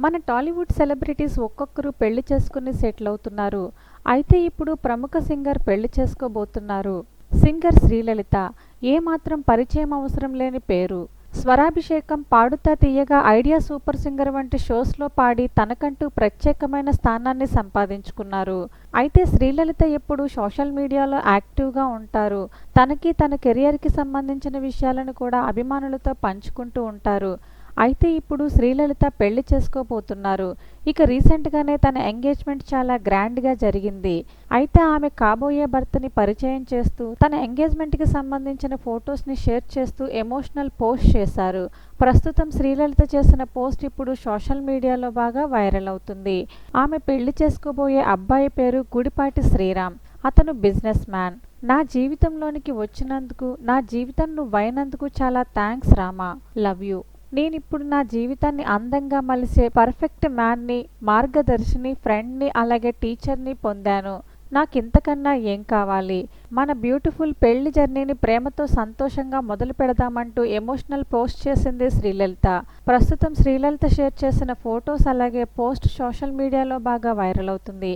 మన టాలీవుడ్ సెలబ్రిటీస్ ఒక్కొక్కరు పెళ్ళి చేసుకుని సెటిల్ అవుతున్నారు. అయితే ఇప్పుడు ప్రముఖ సింగర్ పెళ్ళి చేసుకోబోతున్నారు. సింగర్ శ్రీలలిత ఏమాత్రం పరిచయం అవసరం లేని పేరు. స్వరాభిషేకం పాడుతా తీయగా ఐడియా సూపర్ సింగర్ వంటి షోస్లో పాడి తనకంటూ ప్రత్యేకమైన స్థానాన్ని సంపాదించుకున్నారు. అయితే శ్రీలలిత ఎప్పుడు సోషల్ మీడియాలో యాక్టివ్గా ఉంటారు. తనకి తన కెరియర్కి సంబంధించిన విషయాలను కూడా అభిమానులతో పంచుకుంటూ ఉంటారు. అయితే ఇప్పుడు శ్రీలలిత పెళ్ళి చేసుకోబోతున్నారు. ఇక రీసెంట్గానే తన ఎంగేజ్మెంట్ చాలా గ్రాండ్గా జరిగింది. అయితే ఆమె కాబోయే భర్తని పరిచయం చేస్తూ తన ఎంగేజ్మెంట్కి సంబంధించిన ఫొటోస్ని షేర్ చేస్తూ ఎమోషనల్ పోస్ట్ చేశారు. ప్రస్తుతం శ్రీలలిత చేసిన పోస్ట్ ఇప్పుడు సోషల్ మీడియాలో బాగా వైరల్ అవుతుంది. ఆమె పెళ్ళి చేసుకోబోయే అబ్బాయి పేరు గుడిపాటి శ్రీరామ్. అతను బిజినెస్ మ్యాన్. నా జీవితంలోనికి వచ్చినందుకు నా జీవితం నువ్వైనందుకు చాలా థ్యాంక్స్ రామా. Love you. నేను ఇప్పుడు నా జీవితాన్ని అందంగా మలిసే పర్ఫెక్ట్ మ్యాన్ని మార్గదర్శిని ఫ్రెండ్ని అలాగే టీచర్ని పొందాను. నాకు ఇంతకన్నా ఏం కావాలి? మన బ్యూటిఫుల్ పెళ్ళి జర్నీని ప్రేమతో సంతోషంగా మొదలు పెడదామంటూ ఎమోషనల్ పోస్ట్ చేసింది శ్రీలలిత. ప్రస్తుతం శ్రీలలిత షేర్ చేసిన ఫొటోస్ అలాగే పోస్ట్ సోషల్ మీడియాలో బాగా వైరల్ అవుతుంది.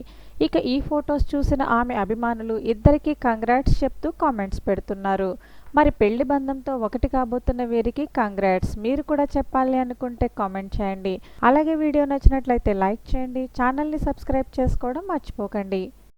ఇక ఈ ఫొటోస్ చూసిన ఆమె అభిమానులు ఇద్దరికీ కంగ్రాట్స్ చెప్తూ కామెంట్స్ పెడుతున్నారు. మరి పెళ్ళి బంధంతో ఒకటి కాబోతున్న వీరికి కంగ్రాట్స్. మీరు కూడా చెప్పాలి అనుకుంటే కామెంట్ చేయండి. అలాగే వీడియో నచ్చినట్లయితే లైక్ చేయండి. ఛానల్ని సబ్స్క్రైబ్ చేసుకోవడం మర్చిపోకండి.